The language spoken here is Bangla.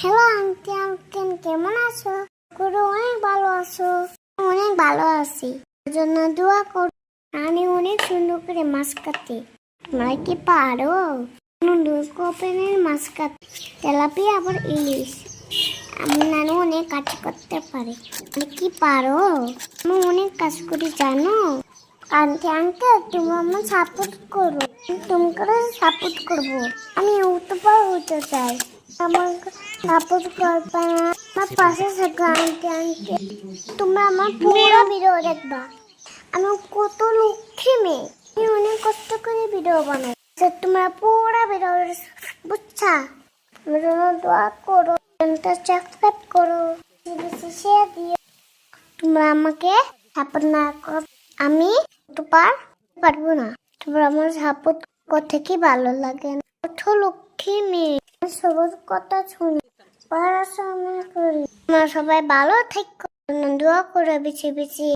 হ্যালো, আন্টি, আঙ্কেল, কেমন আছো? করো অনেক ভালো আছো। অনেক ভালো আছি। জন্য দোয়া কর। আমি অনেক সুন্দর করে মাছ কাটি তোমরা কি পারো? কোপেনের মাছ কাটি তেলাপিয়া আবার ইলিশ। আমি নানু অনেক কাজ করতে পারি। কি পারো? আমি অনেক কাজ করি, জানো? আন্টি, আঙ্কেল, তুমি আমার সাপোর্ট করো। তোমাকে সাপোর্ট করব। আমি ইউটিউবার হতে চাই। আমার সাপোর্ট করবে না। আমার পাশে থাকো তোমরা আমার পুরো ভিডিও দেখবা। আমি কত লক্ষ্মী মেয়ে। আমি অনেক কষ্ট করে ভিডিও বানাই। তো তোমরা পুরো ভিডিও বুঝছা? আমার জন্য দোয়া করো চ্যানেলটা সাবস্ক্রাইব করো বেশি শেয়ার দিও। তোমরা আমাকে সাপোর্ট না করো আমি তোমার পারব না। তোমরা আমার সাপোর্ট করতে কি ভালো লাগে না? লক্ষ্মী মেয়ে। সবার কথা শুনি পড়াশোনা করি। সবাই ভালো থাকি। দোয়া করে বেছে বেছে।